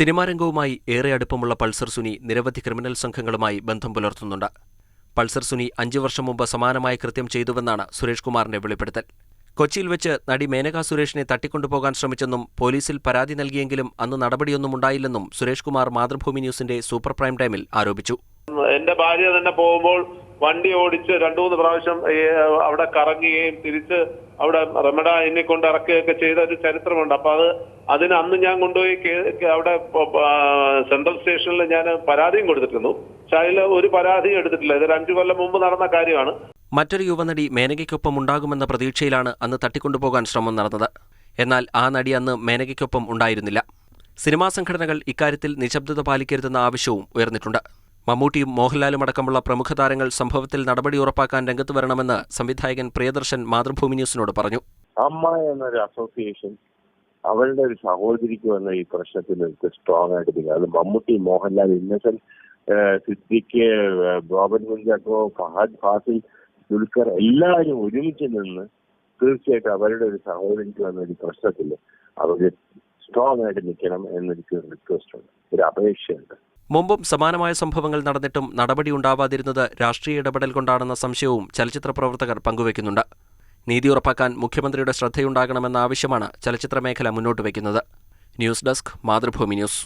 Cinema രംഗവുമായി ഏറെ അടുപ്പമുള്ള Pulsar Suni നിരവധി ക്രിമിനൽ സംഘങ്ങളുമായി ബന്ധം പുലർത്തുന്നുണ്ട്. പൾസർ സുനി അഞ്ചു വർഷം മുമ്പ് സമാനമായ കൃത്യം ചെയ്തുവെന്നാണ് സുരേഷ് കുമാറിന്റെ വെളിപ്പെടുത്തൽ. കൊച്ചിയിൽ വെച്ച് നടി മേനക സുരേഷിനെ തട്ടിക്കൊണ്ടുപോകാൻ ശ്രമിച്ചെന്നും പോലീസിൽ പരാതി നൽകിയെങ്കിലും അന്ന് നടപടിയൊന്നും ഉണ്ടായില്ലെന്നും സുരേഷ് കുമാർ മാതൃഭൂമി ന്യൂസിന്റെ സൂപ്പർ പ്രൈം ടൈമിൽ ആരോപിച്ചു. എന്റെ ഭാര്യ തന്നെ പോകുമ്പോൾ വണ്ടി ഓടിച്ച് രണ്ടു മൂന്ന് പ്രാവശ്യം അവിടെ കറങ്ങുകയും തിരിച്ച് അവിടെ റമഡ എന്നെ കൊണ്ട് ഇറക്കുകയൊക്കെ ചെയ്ത ഒരു ചരിത്രമുണ്ട്. അപ്പൊ അത് അതിന് അന്ന് ഞാൻ കൊണ്ടുപോയി അവിടെ സെൻട്രൽ സ്റ്റേഷനിൽ ഞാൻ പരാതിയും കൊടുത്തിരുന്നു. പക്ഷെ അതിൽ ഒരു പരാതിയും എടുത്തിട്ടില്ല. ഇതൊരു അഞ്ചു കൊല്ലം മുമ്പ് നടന്ന കാര്യമാണ്. മറ്റൊരു യുവനടി മേനകയ്ക്കൊപ്പം ഉണ്ടാകുമെന്ന പ്രതീക്ഷയിലാണ് അന്ന് തട്ടിക്കൊണ്ടുപോകാൻ ശ്രമം നടന്നത്. എന്നാൽ ആ നടി അന്ന് മേനകയ്ക്കൊപ്പം ഉണ്ടായിരുന്നില്ല. സിനിമാ സംഘടനകൾ ഇക്കാര്യത്തിൽ നിശബ്ദത പാലിക്കരുതെന്ന ആവശ്യവും ഉയർന്നിട്ടുണ്ട്. മമ്മൂട്ടിയും മോഹൻലാലും അടക്കമുള്ള പ്രമുഖ താരങ്ങൾ സംഭവത്തിൽ നടപടി ഉറപ്പാക്കാൻ രംഗത്ത് വരണമെന്ന് സംവിധായകൻ പ്രിയദർശൻ മാതൃഭൂമി ന്യൂസിനോട് പറഞ്ഞു. അമ്മ എന്നൊരു അസോസിയേഷൻ അവളുടെ ഒരു സഹോദരിക്ക് വന്ന ഈ പ്രശ്നത്തിൽ സ്ട്രോങ് ആയിട്ട് നിൽക്കുക അത് മമ്മൂട്ടി മോഹൻലാൽ ഇന്നസെന്റ് സിദ്ദിഖ് ബോബൻ കുഞ്ചാക്കോ ഫഹദ് ഫാസിൽ ദുൽഖർ എല്ലാവരും ഒരുമിച്ച് നിന്ന് തീർച്ചയായിട്ടും അവരുടെ ഒരു സഹോദരിക്ക് വന്ന ഒരു പ്രശ്നത്തിൽ അവർ സ്ട്രോങ് ആയിട്ട് നിൽക്കണം എന്നൊരു റിക്വസ്റ്റ് ഉണ്ട്. ഒരു അപേക്ഷയുണ്ട്. മുമ്പും സമാനമായ സംഭവങ്ങൾ നടന്നിട്ടും നടപടി ഉണ്ടാവാതിരുന്നത് രാഷ്ട്രീയ ഇടപെടൽ കൊണ്ടാണെന്ന സംശയവും ചലച്ചിത്ര പ്രവർത്തകർ പങ്കുവയ്ക്കുന്നുണ്ട്. നീതി ഉറപ്പാക്കാൻ മുഖ്യമന്ത്രിയുടെ ശ്രദ്ധയുണ്ടാകണമെന്ന ആവശ്യമാണ് ചലച്ചിത്ര മേഖല മുന്നോട്ട് വയ്ക്കുന്നത്. News desk Mathrubhumi news.